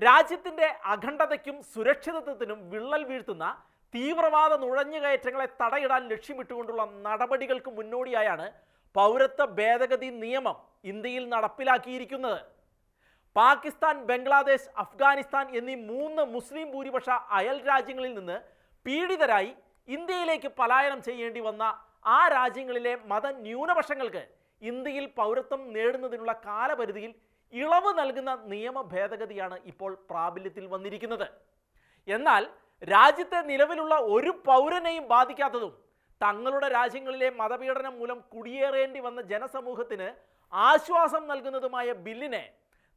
രാജ്യത്തിന്റെ അഖണ്ഡതയ്ക്കും സുരക്ഷിതത്വത്തിനും വിള്ളൽ വീഴ്ത്തുന്ന തീവ്രവാദ നുഴഞ്ഞുകയറ്റങ്ങളെ തടയിടാൻ ലക്ഷ്യമിട്ടുകൊണ്ടുള്ള നടപടികൾക്ക് മുന്നോടിയായാണ് പൗരത്വ ഭേദഗതി നിയമം ഇന്ത്യയിൽ നടപ്പിലാക്കിയിരിക്കുന്നത്. പാകിസ്ഥാൻ ബംഗ്ലാദേശ് അഫ്ഗാനിസ്ഥാൻ എന്നീ മൂന്ന് മുസ്ലിം ഭൂരിപക്ഷ അയൽ രാജ്യങ്ങളിൽ നിന്ന് പീഡിതരായി ഇന്ത്യയിലേക്ക് പലായനം ചെയ്യേണ്ടി വന്ന ആ രാജ്യങ്ങളിലെ മത ന്യൂനപക്ഷങ്ങൾക്ക് ഇന്ത്യയിൽ പൗരത്വം നേടുന്നതിനുള്ള കാലപരിധിയിൽ ഇളവ് നൽകുന്ന നിയമ ഭേദഗതിയാണ് ഇപ്പോൾ പ്രാബല്യത്തിൽ വന്നിരിക്കുന്നത്. എന്നാൽ രാജ്യത്തെ നിലവിലുള്ള ഒരു പൗരനെയും ബാധിക്കാത്തതും തങ്ങളുടെ രാജ്യങ്ങളിലെ മതപീഡനം മൂലം കുടിയേറേണ്ടി വന്ന ജനസമൂഹത്തിന് ആശ്വാസം നൽകുന്നതുമായ ബില്ലിനെ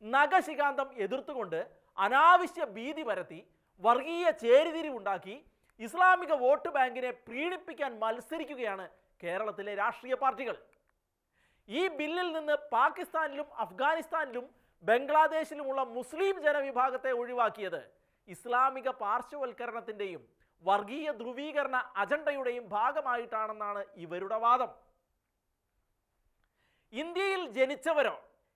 നഖശികാന്തം എതിർത്തുകൊണ്ട് അനാവശ്യ ഭീതി പരത്തി വർഗീയ ചേരിതിരിവുണ്ടാക്കി ഇസ്ലാമിക വോട്ട് ബാങ്കിനെ പ്രീണിപ്പിക്കാൻ മത്സരിക്കുകയാണ് കേരളത്തിലെ രാഷ്ട്രീയ പാർട്ടികൾ. ഈ ബില്ലിൽ നിന്ന് പാകിസ്ഥാനിലും അഫ്ഗാനിസ്ഥാനിലും ബംഗ്ലാദേശിലുമുള്ള മുസ്ലിം ജനവിഭാഗത്തെ ഒഴിവാക്കിയത് ഇസ്ലാമിക പാർശ്വവൽക്കരണത്തിന്റെയും വർഗീയ ധ്രുവീകരണ അജണ്ടയുടെയും ഭാഗമായിട്ടാണെന്നാണ് ഇവരുടെ വാദം. ഇന്ത്യയിൽ ജനിച്ചവരോ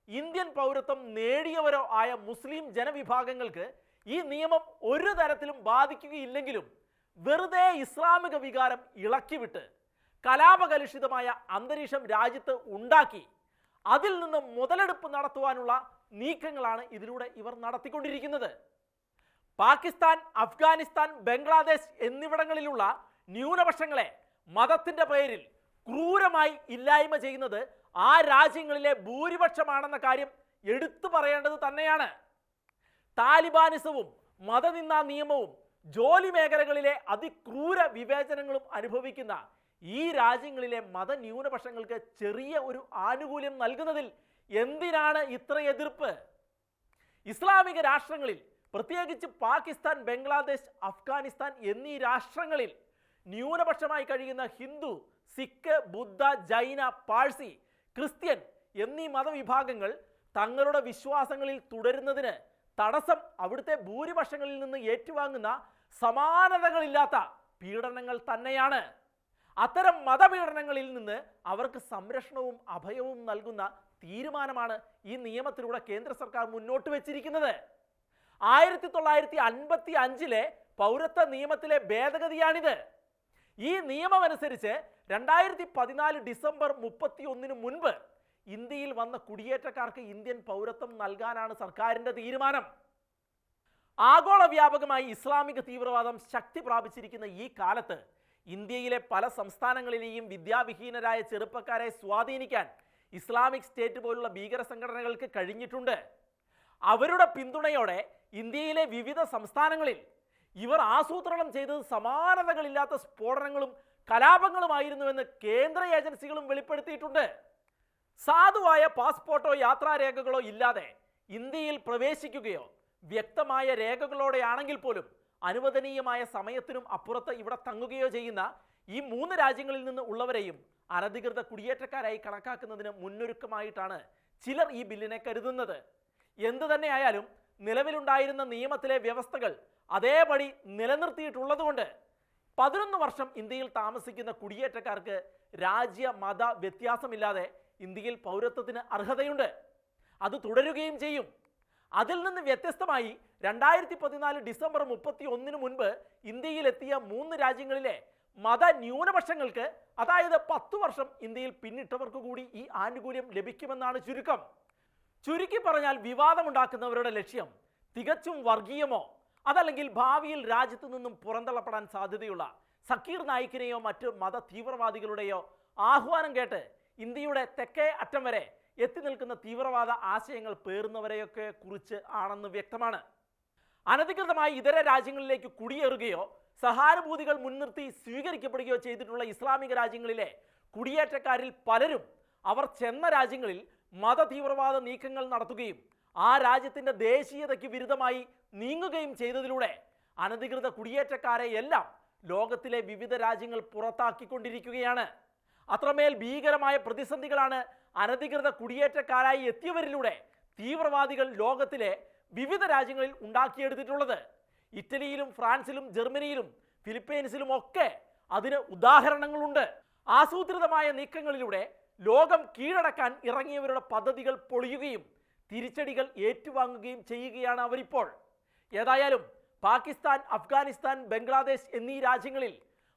ഇന്ത്യൻ പൗരത്വം നേടിയവരോ ആയ മുസ്ലിം ജനവിഭാഗങ്ങൾക്ക് ഈ നിയമം ഒരു തരത്തിലും ബാധിക്കുകയില്ലെങ്കിലും വെറുതെ ഇസ്ലാമിക വികാരം ഇളക്കിവിട്ട് കലാപകലുഷിതമായ അന്തരീക്ഷം രാജ്യത്ത് ഉണ്ടാക്കി അതിൽ നിന്ന് മുതലെടുപ്പ് നടത്തുവാനുള്ള നീക്കങ്ങളാണ് ഇതിലൂടെ ഇവർ നടത്തിക്കൊണ്ടിരിക്കുന്നത്. പാകിസ്ഥാൻ അഫ്ഗാനിസ്ഥാൻ ബംഗ്ലാദേശ് എന്നിവിടങ്ങളിലുള്ള ന്യൂനപക്ഷങ്ങളെ മതത്തിന്റെ പേരിൽ ക്രൂരമായി ഇല്ലായ്മ ചെയ്യുന്നത് ആ രാജ്യങ്ങളിലെ ഭൂരിപക്ഷമാണെന്ന കാര്യം എടുത്തു പറയേണ്ടത് തന്നെയാണ്. താലിബാനിസവും മതനിന്ദാ നിയമവും ജോലി മേഖലകളിലെ അതിക്രൂര വിവേചനങ്ങളും അനുഭവിക്കുന്ന ഈ രാജ്യങ്ങളിലെ മതന്യൂനപക്ഷങ്ങൾക്ക് ചെറിയ ഒരു ആനുകൂല്യം നൽകുന്നതിൽ എന്തിനാണ് ഇത്ര എതിർപ്പ്? ഇസ്ലാമിക രാഷ്ട്രങ്ങളിൽ പ്രത്യേകിച്ച് പാകിസ്ഥാൻ ബംഗ്ലാദേശ് അഫ്ഗാനിസ്ഥാൻ എന്നീ രാഷ്ട്രങ്ങളിൽ ന്യൂനപക്ഷമായി കഴിയുന്ന ഹിന്ദു സിഖ് ബുദ്ധ ജൈന പാഴ്സി ക്രിസ്ത്യൻ എന്നീ മതവിഭാഗങ്ങൾ തങ്ങളുടെ വിശ്വാസങ്ങളിൽ തുടരുന്നതിന് തടസ്സം അവിടുത്തെ ഭൂരിപക്ഷങ്ങളിൽ നിന്ന് ഏറ്റുവാങ്ങുന്ന സമാനതകളില്ലാത്ത പീഡനങ്ങൾ തന്നെയാണ്. അത്തരം മതപീഡനങ്ങളിൽ നിന്ന് അവർക്ക് സംരക്ഷണവും അഭയവും നൽകുന്ന തീരുമാനമാണ് ഈ നിയമത്തിലൂടെ കേന്ദ്ര സർക്കാർ മുന്നോട്ട് വെച്ചിരിക്കുന്നത്. ആയിരത്തി തൊള്ളായിരത്തി അൻപത്തി അഞ്ചിലെ പൗരത്വ നിയമത്തിലെ ഭേദഗതിയാണിത്. ഈ നിയമമനുസരിച്ച് രണ്ടായിരത്തി പതിനാല് ഡിസംബർ മുപ്പത്തി ഒന്നിന് മുൻപ് ഇന്ത്യയിൽ വന്ന കുടിയേറ്റക്കാർക്ക് ഇന്ത്യൻ പൗരത്വം നൽകാനാണ് സർക്കാരിന്റെ തീരുമാനം. ആഗോള വ്യാപകമായി ഇസ്ലാമിക തീവ്രവാദം ശക്തി പ്രാപിച്ചിരിക്കുന്ന ഈ കാലത്ത് ഇന്ത്യയിലെ പല സംസ്ഥാനങ്ങളിലെയും വിദ്യാവിഹീനരായ ചെറുപ്പക്കാരെ സ്വാധീനിക്കാൻ ഇസ്ലാമിക് സ്റ്റേറ്റ് പോലുള്ള ഭീകര സംഘടനകൾക്ക് കഴിഞ്ഞിട്ടുണ്ട്. അവരുടെ പിന്തുണയോടെ ഇന്ത്യയിലെ വിവിധ സംസ്ഥാനങ്ങളിൽ ഇവർ ആസൂത്രണം ചെയ്തത് സമാനതകളില്ലാത്ത സ്ഫോടനങ്ങളും കലാപങ്ങളുമായിരുന്നുവെന്ന് കേന്ദ്ര ഏജൻസികളും വെളിപ്പെടുത്തിയിട്ടുണ്ട്. സാധുവായ പാസ്പോർട്ടോ യാത്രാരേഖകളോ ഇല്ലാതെ ഇന്ത്യയിൽ പ്രവേശിക്കുകയോ വ്യക്തമായ രേഖകളോടെയാണെങ്കിൽ പോലും അനുവദനീയമായ സമയത്തിനും അപ്പുറത്ത് ഇവിടെ തങ്ങുകയോ ചെയ്യുന്ന ഈ മൂന്ന് രാജ്യങ്ങളിൽ നിന്ന് ഉള്ളവരെയും അനധികൃത കുടിയേറ്റക്കാരായി കണക്കാക്കുന്നതിന് മുന്നൊരുക്കമായിട്ടാണ് ചിലർ ഈ ബില്ലിനെ കരുതുന്നത്. എന്തു തന്നെയായാലും നിലവിലുണ്ടായിരുന്ന നിയമത്തിലെ വ്യവസ്ഥകൾ അതേപടി നിലനിർത്തിയിട്ടുള്ളതുകൊണ്ട് പതിനൊന്ന് വർഷം ഇന്ത്യയിൽ താമസിക്കുന്ന കുടിയേറ്റക്കാർക്ക് രാജ്യ മത വ്യത്യാസമില്ലാതെ ഇന്ത്യയിൽ പൗരത്വത്തിന് അർഹതയുണ്ട്. അത് തുടരുകയും ചെയ്യും. അതിൽ നിന്ന് വ്യത്യസ്തമായി രണ്ടായിരത്തി പതിനാല് ഡിസംബർ മുപ്പത്തി ഒന്നിന് മുൻപ് ഇന്ത്യയിലെത്തിയ മൂന്ന് രാജ്യങ്ങളിലെ മത ന്യൂനപക്ഷങ്ങൾക്ക് അതായത് പത്തു വർഷം ഇന്ത്യയിൽ പിന്നിട്ടവർക്ക് കൂടി ഈ ആനുകൂല്യം ലഭിക്കുമെന്നാണ് ചുരുക്കം. ചുരുക്കി പറഞ്ഞാൽ വിവാദമുണ്ടാക്കുന്നവരുടെ ലക്ഷ്യം തികച്ചും വർഗീയമോ അതല്ലെങ്കിൽ ഭാവിയിൽ രാജ്യത്തു നിന്നും പുറന്തള്ളപ്പെടാൻ സാധ്യതയുള്ള സക്കീർ നായിക്കിനെയോ മറ്റ് മത തീവ്രവാദികളുടെയോ ആഹ്വാനം കേട്ട് ഇന്ത്യയുടെ തെക്കേ അറ്റം വരെ എത്തി നിൽക്കുന്ന തീവ്രവാദ ആശയങ്ങൾ പേറുന്നവരെയൊക്കെ കുറിച്ച് ആണെന്ന് വ്യക്തമാണ്. അനധികൃതമായി ഇതര രാജ്യങ്ങളിലേക്ക് കുടിയേറുകയോ സഹാനുഭൂതികൾ മുൻനിർത്തി സ്വീകരിക്കപ്പെടുകയോ ചെയ്തിട്ടുള്ള ഇസ്ലാമിക രാജ്യങ്ങളിലെ കുടിയേറ്റക്കാരിൽ പലരും അവർ ചെന്ന രാജ്യങ്ങളിൽ മത തീവ്രവാദ നീക്കങ്ങൾ നടത്തുകയും ആ രാജ്യത്തിന്റെ ദേശീയതയ്ക്ക് വിരുദ്ധമായി നീങ്ങുകയും ചെയ്തതിലൂടെ അനധികൃത കുടിയേറ്റക്കാരെ എല്ലാം ലോകത്തിലെ വിവിധ രാജ്യങ്ങൾ പുറത്താക്കിക്കൊണ്ടിരിക്കുകയാണ്. അത്രമേൽ ഭീകരമായ പ്രതിസന്ധികളാണ് അനധികൃത കുടിയേറ്റക്കാരായി എത്തിയവരിലൂടെ തീവ്രവാദികൾ ലോകത്തിലെ വിവിധ രാജ്യങ്ങളിൽ ഉണ്ടാക്കിയെടുത്തിട്ടുള്ളത്. ഇറ്റലിയിലും ഫ്രാൻസിലും ജർമ്മനിയിലും ഫിലിപ്പീൻസിലും ഒക്കെ അതിന് ഉദാഹരണങ്ങളുണ്ട്. ആസൂത്രിതമായ നീക്കങ്ങളിലൂടെ ലോകം കീഴടക്കാൻ ഇറങ്ങിയവരുടെ പദ്ധതികൾ പൊളിയുകയും തിരിച്ചടികൾ ഏറ്റുവാങ്ങുകയും ചെയ്യുകയാണ് അവരിപ്പോൾ. ഏതായാലും പാകിസ്ഥാൻ അഫ്ഗാനിസ്ഥാൻ ബംഗ്ലാദേശ് എന്നീ രാജ്യങ്ങളിൽ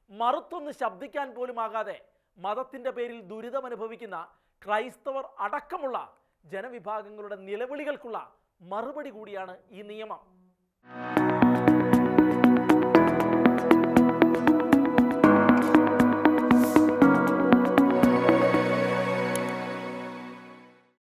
മറുത്തൊന്ന് ശബ്ദിക്കാൻ പോലും ആകാതെ മതത്തിന്റെ പേരിൽ ദുരിതമനുഭവിക്കുന്ന ക്രൈസ്തവർ അടക്കമുള്ള ജനവിഭാഗങ്ങളുടെ നിലവിളികൾക്കുള്ള മറുപടി കൂടിയാണ് ഈ നിയമം.